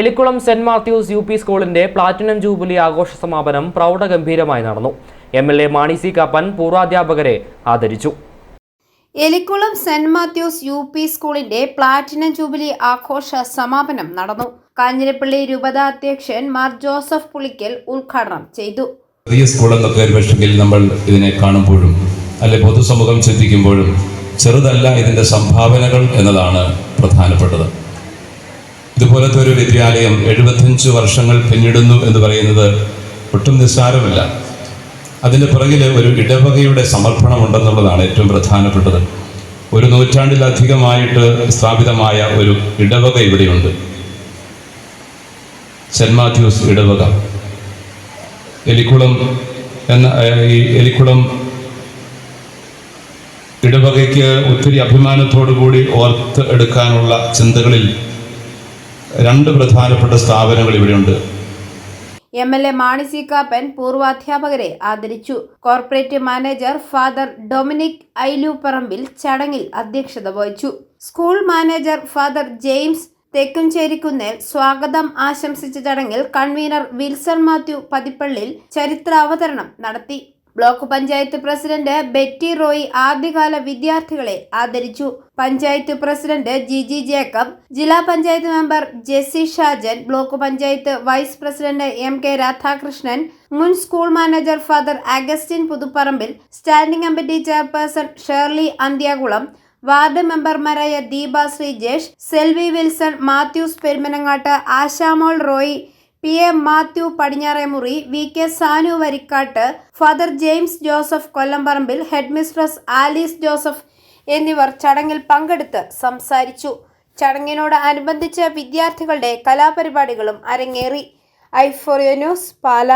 Elikkulam saint Mathews U P സ്കൂളിന്റെ platinum jubilee ആഘോഷ സമാപനം പ്രൗഢഗംഭീരമായി നടന്നു. M L A Mani C Kappan പൂർവാധ്യാപകരെ ആദരിച്ചു. Elikkulam saint Mathews U P സ്കൂളിന്റെ പ്ലാറ്റിനം ജൂബിലി ആഘോഷ സമാപനം നടന്നു. കാഞ്ഞിരപ്പള്ളി രൂപത അധ്യക്ഷൻ മാർ ജോസഫ് പുളിക്കൽ ഉദ്ഘാടനം ചെയ്തു. ചെറിയ സ്കൂൾ എന്നൊക്കെ ഒരു പക്ഷെങ്കിൽ നമ്മൾ ഇതിനെ കാണുമ്പോഴും അല്ലെ പൊതുസമൂഹം ചിന്തിക്കുമ്പോഴും ചെറുതല്ല ഇതിന്റെ സംഭാവനകൾ എന്നതാണ് പ്രധാനപ്പെട്ടത്. ഇതുപോലത്തെ ഒരു വിദ്യാലയം എഴുപത്തഞ്ച് വർഷങ്ങൾ പിന്നിടുന്നു എന്ന് പറയുന്നത് ഒട്ടും നിസ്സാരമല്ല. അതിന്റെ പുറകിൽ ഒരു ഇടവകയുടെ സമർപ്പണമുണ്ടെന്നുള്ളതാണ് ഏറ്റവും പ്രധാനപ്പെട്ടത്. ഒരു നൂറ്റാണ്ടിലധികമായിട്ട് സ്ഥാപിതമായ ഒരു ഇടവക ഇവിടെയുണ്ട്. സെന്റ് മാത്യൂസ് ഇടവക. എലിക്കുളം എന്ന ഈ എലിക്കുളം ഇടവകയ്ക്ക് ഒത്തിരി അഭിമാനത്തോടു കൂടി ഓർത്ത് എടുക്കാനുള്ള ചിന്തകളിൽ രണ്ട് പ്രധാനപ്പെട്ട സ്ഥാപനങ്ങൾ ഇവിടെയുണ്ട്. M L A Mani C Kappan പൂർവാധ്യാപകരെ ആദരിച്ചു. Corporate manager father Dominic Ailooparambil ചടങ്ങിൽ അധ്യക്ഷത വഹിച്ചു. School manager father James Thekkumcherikkunnel സ്വാഗതം ആശംസിച്ച ചടങ്ങിൽ കൺവീനർ വിൽസൺ മാത്യു പതിപ്പള്ളിൽ ചരിത്രാവതരണം നടത്തി. Block panchayat president Betty Roy ആദ്യകാല വിദ്യാർത്ഥികളെ ആദരിച്ചു. പഞ്ചായത്ത് പ്രസിഡന്റ് ജിജി ജേക്കബ് ജില്ലാ panchayat member Jessy Shajan block panchayat vice president M K Radhakrishnan മുൻ school manager father Augustine Puthuparambil standing committee chairperson Shirley Anthyakulam ward മെമ്പർമാരായ Deepa Sreejesh Selvi Wilson Mathews Perumanangatt Ashamol Roy P A Mathew Padinjaremuri V K Sanu Varikkatt father James Joseph Kollamparambil headmistress Alice Joseph എന്നിവർ ചടങ്ങിൽ പങ്കെടുത്ത് സംസാരിച്ചു. ചടങ്ങിനോട് അനുബന്ധിച്ച് വിദ്യാർത്ഥികളുടെ കലാപരിപാടികളും അരങ്ങേറി. ഐഫോറിയോ ന്യൂസ് പാല.